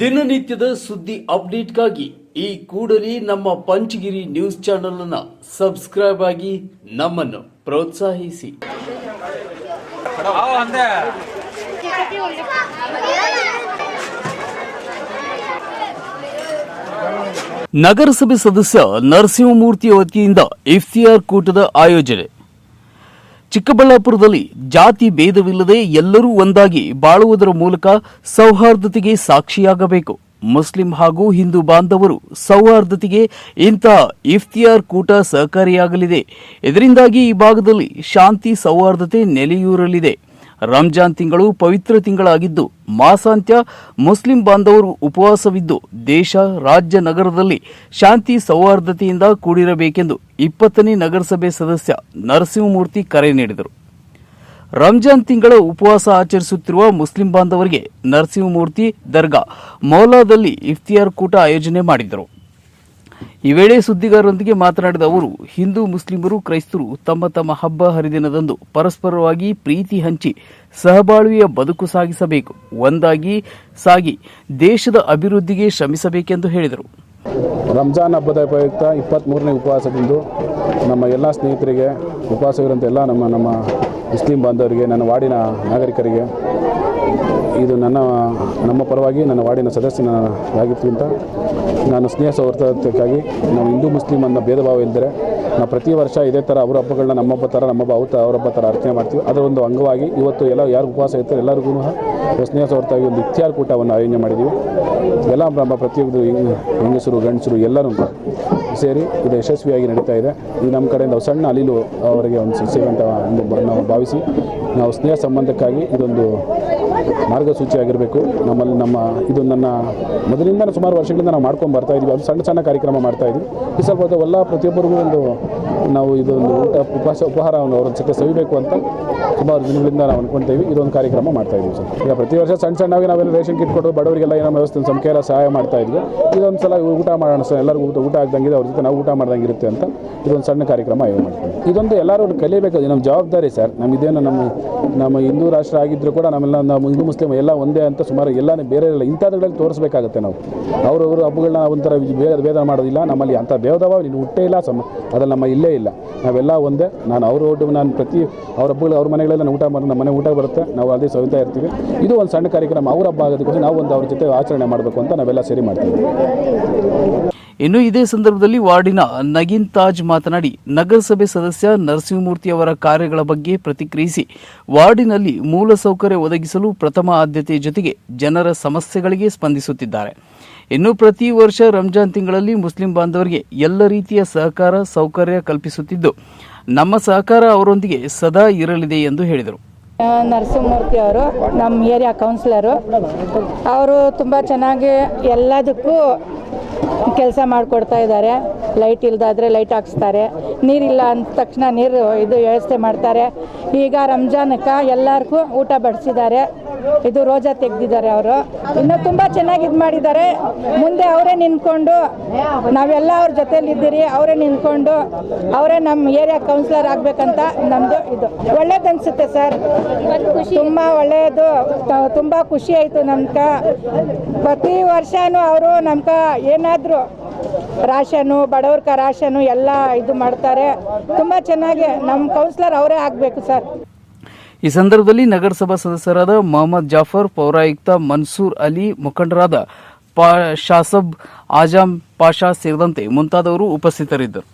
ದಿನನಿತ್ಯದ ಸುದ್ದಿ ಅಪ್ಡೇಟ್ಗಾಗಿ ಈ ಕೂಡಲೇ ನಮ್ಮ ಪಂಚಗಿರಿ ನ್ಯೂಸ್ ಚಾನೆಲ್ ಅನ್ನು ಸಬ್ಸ್ಕ್ರೈಬ್ ಆಗಿ ನಮ್ಮನ್ನು ಪ್ರೋತ್ಸಾಹಿಸಿ. ನಗರಸಭೆ ಸದಸ್ಯ ನರಸಿಂಹಮೂರ್ತಿ ವತಿಯಿಂದ ಇಫ್ತಿಯಾರ್ ಕೂಟದ ಆಯೋಜನೆ. ಚಿಕ್ಕಬಳ್ಳಾಪುರದಲ್ಲಿ ಜಾತಿ ಭೇದವಿಲ್ಲದೆ ಎಲ್ಲರೂ ಒಂದಾಗಿ ಬಾಳುವುದರ ಮೂಲಕ ಸೌಹಾರ್ದತೆಗೆ ಸಾಕ್ಷಿಯಾಗಬೇಕು. ಮುಸ್ಲಿಂ ಹಾಗೂ ಹಿಂದೂ ಬಾಂಧವರು ಸೌಹಾರ್ದತೆಗೆ ಇಂತಹ ಇಫ್ತಿಯಾರ್ ಕೂಟ ಸಹಕಾರಿಯಾಗಲಿದೆ. ಇದರಿಂದಾಗಿ ಈ ಭಾಗದಲ್ಲಿ ಶಾಂತಿ ಸೌಹಾರ್ದತೆ ನೆಲೆಯೂರಲಿದೆ. ರಂಜಾನ್ ತಿಂಗಳು ಪವಿತ್ರ ತಿಂಗಳಾಗಿದ್ದು, ಮಾಸಾಂತ್ಯ ಮುಸ್ಲಿಂ ಬಾಂಧವರು ಉಪವಾಸವಿದ್ದು, ದೇಶ, ರಾಜ್ಯ ನಗರದಲ್ಲಿ ಶಾಂತಿ ಸೌಹಾರ್ದತೆಯಿಂದ ಕೂಡಿರಬೇಕೆಂದು ಇಪ್ಪತ್ತನೇ ನಗರಸಭೆ ಸದಸ್ಯ ನರಸಿಂಹಮೂರ್ತಿ ಕರೆ ನೀಡಿದರು. ರಂಜಾನ್ ತಿಂಗಳ ಉಪವಾಸ ಆಚರಿಸುತ್ತಿರುವ ಮುಸ್ಲಿಂ ಬಾಂಧವರಿಗೆ ನರಸಿಂಹಮೂರ್ತಿ ದರ್ಗಾ, ಮೌಲಾದಲ್ಲಿ ಇಫ್ತಿಯಾರ್ ಕೂಟ ಆಯೋಜನೆ ಮಾಡಿದರು. ಈ ವೇಳೆ ಸುದ್ದಿಗಾರರೊಂದಿಗೆ ಮಾತನಾಡಿದ ಅವರು, ಹಿಂದೂ ಮುಸ್ಲಿಮರು ಕ್ರೈಸ್ತರು ತಮ್ಮ ತಮ್ಮ ಹಬ್ಬ ಹರಿದಿನದಂದು ಪರಸ್ಪರವಾಗಿ ಪ್ರೀತಿ ಹಂಚಿ ಸಹಬಾಳ್ವೆಯ ಬದುಕು ಸಾಗಿಸಬೇಕು, ಒಂದಾಗಿ ಸಾಗಿ ದೇಶದ ಅಭಿವೃದ್ಧಿಗೆ ಶ್ರಮಿಸಬೇಕೆಂದು ಹೇಳಿದರು. ರಂಜಾನ್ ಹಬ್ಬದ ಪ್ರಯುಕ್ತ ಇಪ್ಪತ್ತ್ಮೂರನೇ ಉಪವಾಸದಿಂದು ನಮ್ಮ ಎಲ್ಲ ಸ್ನೇಹಿತರಿಗೆ ಉಪವಾಸವಿರುವಂಥ ಎಲ್ಲ ನಮ್ಮ ನಮ್ಮ ಮುಸ್ಲಿಂ ಬಾಂಧವರಿಗೆ, ನನ್ನ ವಾಡಿನ ನಾಗರಿಕರಿಗೆ ಇದು ನನ್ನ, ನಮ್ಮ ಪರವಾಗಿ ನನ್ನ ವಾರ್ಡಿನ ಸದಸ್ಯನಾಗಿದ್ದರಿಂದ ನಾನು ಸ್ನೇಹ ಸೌಹಾರ್ದಕ್ಕಾಗಿ ನಾವು ಹಿಂದೂ ಮುಸ್ಲಿಮ್ ಅನ್ನೋ ಭೇದ ಭಾವ ಇಲ್ಲದೆ ನಾವು ಪ್ರತಿ ವರ್ಷ ಇದೇ ಥರ ಅವ್ರ ಹಬ್ಬಗಳನ್ನ ನಮ್ಮ ಹಬ್ಬ ಥರ ನಮ್ಮ ಹಬ್ಬ ಅವ್ರ ಹಬ್ಬ ಥರ ಅರ್ಚನೆ ಮಾಡ್ತೀವಿ. ಅದರ ಒಂದು ಅಂಗವಾಗಿ ಇವತ್ತು ಎಲ್ಲ, ಯಾರು ಉಪವಾಸ ಇರ್ತಾರೆ ಎಲ್ಲರಿಗೂ ಸ್ನೇಹ ಸೌಹಾರ್ದವಾಗಿ ಒಂದು ಇತ್ಯಾರ್ ಕೂಟವನ್ನು ಆಯೋಜನೆ ಮಾಡಿದ್ದೀವಿ. ಎಲ್ಲ ನಮ್ಮ ಪ್ರತಿಯೊಂದು ಹೆಂಗ್- ಹೆಂಗಸರು, ಗಂಡಸರು ಎಲ್ಲರೂ ಸೇರಿ ಇದು ಯಶಸ್ವಿಯಾಗಿ ನಡೀತಾ ಇದೆ. ಇದು ನಮ್ಮ ಕಡೆಯಿಂದ ಸಣ್ಣ ಅಲಿಲು ಅವರಿಗೆ ಒಂದು ಸೇವೆ ಒಂದು ನಾವು ಭಾವಿಸಿ ನಾವು ಸ್ನೇಹ ಸಂಬಂಧಕ್ಕಾಗಿ ಇದೊಂದು ಮಾರ್ಗಸೂಚಿಯಾಗಿರಬೇಕು ನಮ್ಮಲ್ಲಿ ನಮ್ಮ ಇದು ನನ್ನ ಮೊದಲಿಂದ ಸುಮಾರು ವರ್ಷಗಳಿಂದ ನಾವು ಮಾಡ್ಕೊಂಡು ಬರ್ತಾ ಇದ್ದೀವಿ ಅದು ಸಣ್ಣ ಸಣ್ಣ ಕಾರ್ಯಕ್ರಮ ಮಾಡ್ತಾ ಇದ್ವಿ. ಈ ಸ್ವಲ್ಪ ಎಲ್ಲ ಪ್ರತಿಯೊಬ್ಬರಿಗೂ ಒಂದು ನಾವು ಇದೊಂದು ಊಟ ಉಪವಾಸ ಉಪಹಾರವನ್ನು ಅವ್ರ ಜೊತೆ ಸವಿಬೇಕು ಅಂತ ಸುಮಾರು ದಿನಗಳಿಂದ ನಾವು ಅನ್ಕೊಂತೀವಿ. ಇದೊಂದು ಕಾರ್ಯಕ್ರಮ ಮಾಡ್ತಾ ಇದ್ದೀವಿ ಸರ್. ಈಗ ಪ್ರತಿ ವರ್ಷ ಸಣ್ಣ ಸಣ್ಣವಾಗಿ ನಾವೆಲ್ಲ ರೇಷನ್ ಕಿಟ್ ಕೊಟ್ಟು ಬಡವರಿಗೆಲ್ಲ ಏನೋ ವ್ಯವಸ್ಥೆ ಸಂಖ್ಯೆ ಎಲ್ಲ ಸಹಾಯ ಮಾಡ್ತಾ ಇದ್ವಿ. ಇದೊಂದು ಸಲ ಊಟ ಮಾಡೋಣ ಸರ್. ಎಲ್ಲರಿಗೂ ಊಟ ಊಟ ಆಗ್ದಂಗಿದೆ. ಅವ್ರ ಜೊತೆ ನಾವು ಊಟ ಮಾಡ್ದಂಗೆ ಇರುತ್ತೆ ಅಂತ ಇದೊಂದು ಸಣ್ಣ ಕಾರ್ಯಕ್ರಮ ಆಯೋಜನೆ ಮಾಡ್ತೀವಿ. ಇದೊಂದು ಎಲ್ಲರೂ ಕಲಿಯಬೇಕು. ನಮ್ಮ ಜವಾಬ್ದಾರಿ ಸರ್. ನಮ್ಮ ಇದೇನು ನಮ್ಮ ನಮ್ಮ ಹಿಂದೂ ರಾಷ್ಟ್ರ ಆಗಿದ್ದರೂ ಕೂಡ ನಮ್ಮೆಲ್ಲ ನಾವು ಹಿಂದೂ ಮುಸ್ಲಿಮ್ ಎಲ್ಲ ಒಂದೇ ಅಂತ ಸುಮಾರು ಎಲ್ಲನೇ ಬೇರೆ ಇಲ್ಲ ಇಂಥದ್ರಲ್ಲಿ ತೋರಿಸಬೇಕಾಗುತ್ತೆ ನಾವು. ಅವರವರು ಹಬ್ಬಗಳನ್ನ ಒಂಥರ ಭೇದ ಭೇದ ಮಾಡೋದಿಲ್ಲ, ನಮ್ಮಲ್ಲಿ ಅಂಥ ಭೇದಭಾವ ನೀನು ಹುಟ್ಟೇ ಇಲ್ಲ, ಸಮ ಅದ್ರಲ್ಲಿ ನಮ್ಮ ಇಲ್ಲೇ ಇಲ್ಲ. ನಾವೆಲ್ಲ ಒಂದೇ, ನಾನು ಅವ್ರ ಊಟ ನಾನು ಪ್ರತಿ ಅವ್ರ ಹಬ್ಬಗಳು, ಅವ್ರ ಮನೆಗಳೆಲ್ಲ ಊಟ ಮಾಡಿ ನಮ್ಮ ಮನೆ ಊಟ ಬರುತ್ತೆ, ನಾವು ಅದೇ ಸವಿತಾ ಇರ್ತೀವಿ. ಇದು ಒಂದು ಸಣ್ಣ ಕಾರ್ಯಕ್ರಮ, ಅವ್ರ ಹಬ್ಬ ಆಗೋದಕ್ಕೋಸ್ಕರ ನಾವು ಒಂದು ಅವ್ರ ಜೊತೆ ಆಚರಣೆ ಮಾಡಬೇಕು ಅಂತ ನಾವೆಲ್ಲ ಸೇರಿ ಮಾಡ್ತೀವಿ. ಇನ್ನು ಇದೇ ಸಂದರ್ಭದಲ್ಲಿ ವಾರ್ಡಿನ ನಗೀನ್ ತಾಜ್ ಮಾತನಾಡಿ, ನಗರಸಭೆ ಸದಸ್ಯ ನರಸಿಂಹಮೂರ್ತಿ ಅವರ ಕಾರ್ಯಗಳ ಬಗ್ಗೆ ಪ್ರತಿಕ್ರಿಯಿಸಿ, ವಾರ್ಡಿನಲ್ಲಿ ಮೂಲಸೌಕರ್ಯ ಒದಗಿಸಲು ಪ್ರಥಮ ಆದ್ಯತೆ ಜೊತೆಗೆ ಜನರ ಸಮಸ್ಯೆಗಳಿಗೆ ಸ್ಪಂದಿಸುತ್ತಿದ್ದಾರೆ. ಇನ್ನು ಪ್ರತಿ ವರ್ಷ ರಂಜಾನ್ ತಿಂಗಳಲ್ಲಿ ಮುಸ್ಲಿಂ ಬಾಂಧವರಿಗೆ ಎಲ್ಲ ರೀತಿಯ ಸಹಕಾರ, ಸೌಕರ್ಯ ಕಲ್ಪಿಸುತ್ತಿದ್ದು, ನಮ್ಮ ಸಹಕಾರ ಅವರೊಂದಿಗೆ ಸದಾ ಇರಲಿದೆ ಎಂದು ಹೇಳಿದರು. ನರಸಿಂಹಮೂರ್ತಿ ಅವರು, ನಮ್ಮ ಏರಿಯಾ ಕೌನ್ಸಿಲರು, ಅವರು ತುಂಬ ಚೆನ್ನಾಗಿ ಎಲ್ಲದಕ್ಕೂ ಕೆಲಸ ಮಾಡಿಕೊಡ್ತಾ ಇದ್ದಾರೆ. ಲೈಟ್ ಇಲ್ಲದಾದರೆ ಲೈಟ್ ಹಾಕ್ಸ್ತಾರೆ. ನೀರಿಲ್ಲ ಅಂದ ತಕ್ಷಣ ನೀರು ಇದು ವ್ಯವಸ್ಥೆ ಮಾಡ್ತಾರೆ. ಈಗ ರಂಜಾನಕ್ಕೆ ಎಲ್ಲರಿಗೂ ಊಟ ಬಡಿಸಿದ್ದಾರೆ. ಇದು ರೋಜಾ ತೆಗೆದಿದ್ದಾರೆ ಅವರು. ಇನ್ನು ತುಂಬ ಚೆನ್ನಾಗಿ ಇದು ಮಾಡಿದ್ದಾರೆ. ಮುಂದೆ ಅವರೇ ನಿಂತ್ಕೊಂಡು, ನಾವೆಲ್ಲ ಅವ್ರ ಜೊತೆಯಲ್ಲಿದ್ದೀರಿ ಅವರೇ ನಿಂತ್ಕೊಂಡು, ಅವರೇ ನಮ್ಮ ಏರಿಯಾ ಕೌನ್ಸಿಲರ್ ಆಗಬೇಕಂತ ನಮ್ಮದು ಇದು. ಒಳ್ಳೇದನ್ಸುತ್ತೆ ಸರ್. ತುಂಬ ಒಳ್ಳೆಯದು ತುಂಬ ಖುಷಿ ಆಯಿತು ನಮ್ಕ. ಪ್ರತಿ ವರ್ಷನೂ ಅವರು ನಮ್ಕ ಏನಾದರೂ ರಾಶನು, ಬಡವ್ರಕ ರಾಶನು ಎಲ್ಲ ಇದು ಮಾಡ್ತಾರೆ. ತುಂಬ ಚೆನ್ನಾಗಿ ನಮ್ಮ ಕೌನ್ಸಿಲರ್ ಅವರೇ ಆಗಬೇಕು ಸರ್. ಈ ಸಂದರ್ಭದಲ್ಲಿ ನಗರಸಭಾ ಸದಸ್ಯರಾದ ಮೊಹಮ್ಮದ್ ಜಾಫರ್, ಪೌರಾಯುಕ್ತ ಮನ್ಸೂರ್ ಅಲಿ, ಮುಖಂಡರಾದ ಶಾಸಬ್ ಆಜಾಮ್ ಪಾಷಾ ಸೇರಿದಂತೆ ಮುಂತಾದವರು ಉಪಸ್ಥಿತರಿದ್ದರು.